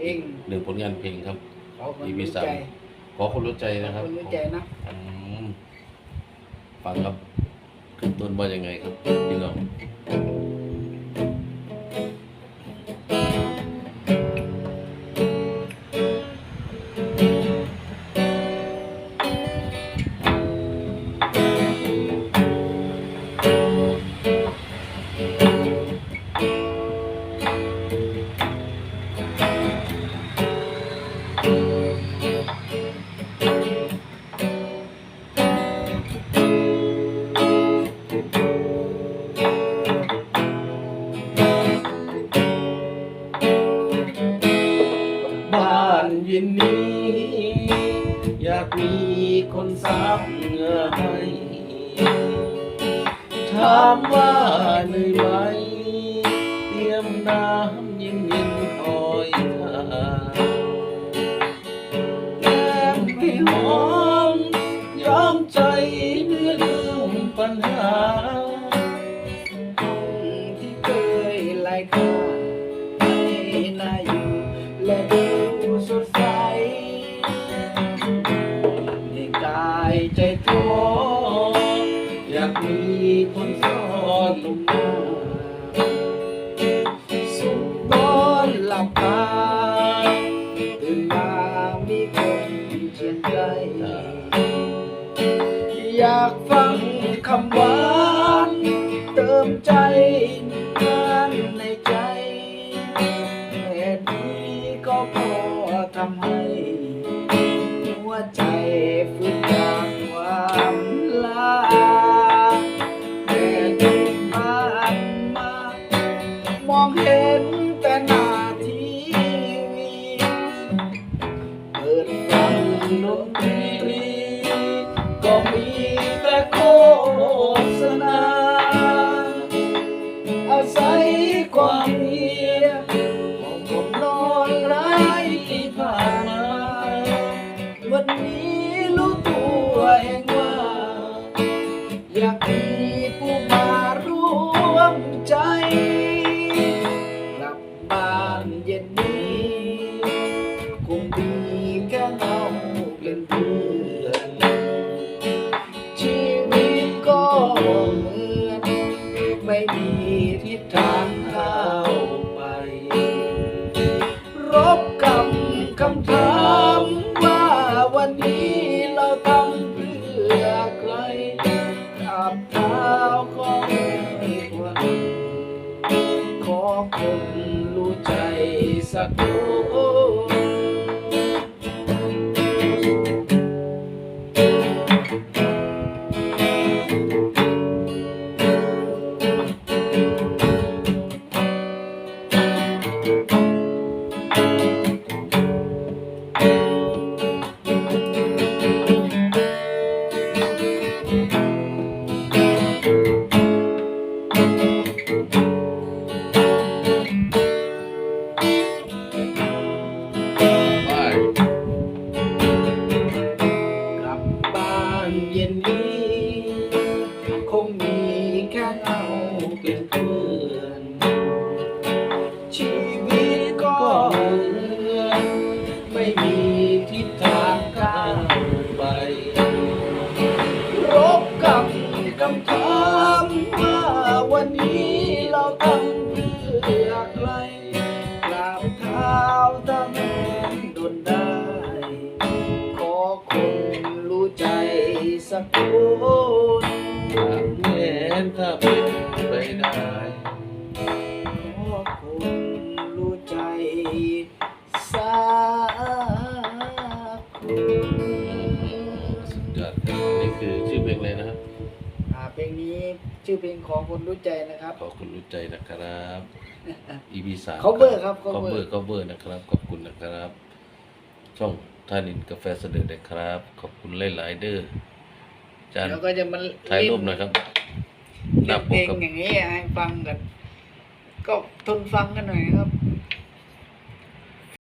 เองหนึ่งผลงานเพลงครับ ขอคน EP รู้สามใจขอคนรู้ใจขอนะครับ คนรู้ใจนะอืมฟังครับขึ้นต้นว่ายังไงครับพี่น้อง เย็นนี้ อยากมีคนซับเหงื่อให้ถามว่าเหนื่อยไหม เตรียมน้ำเย็นเย็นคอยท่าแก้มให้หอมยอมใจเมื่อลืมปัญหา มีคนซ่อนลงมาสุขนอนหลับตาตื่นมามีคนเชียนใจอยากฟังคำหวานเติมใจงานในใจเหตุนี้ก็พอทำให้ องเห็นแต่หน้าทีวีเปิดฟังดนตรีก็มีแต่โฆษณา อาศัยความเงียบของผมนอนไร้ที่ผ่านมาวันนี้รู้ตัวเองว่า อยากมี คงมีแค่เราเป็นเพื่อนชีวิตก็เหมือนไม่มีทิศทางเข้าไป รบกับคำถามว่าวันนี้เราทำเพื่อใครขับเท้าก็ไม่ครขอคนรู้ใจสักคน นได้ ขอคนรู้ใจสักคนถามแม่นถ้าเป็นไปได้ ขอคนรู้ใจสักคนสุดยอดครับนี่คือชื่อเพลงเลยนะครับ อ่าเพลงนี้ชื่อเพลงขอคนรู้ใจนะครับ ขอบคุณรู้ใจนะครับ EP สาม cover ครับ cover cover cover นะครับ ขอบคุณนะครับ ช่องทานินกาแฟเสด็จนะครับ ขอบคุณหลายๆเด้อจานแล้วก็จะมาถ่ายรูปหนะครับหเล่น้านปเพลกงครับ อย่างนี้ให้ฟังกัน ก็ทนฟังกันหน่อยนะครับ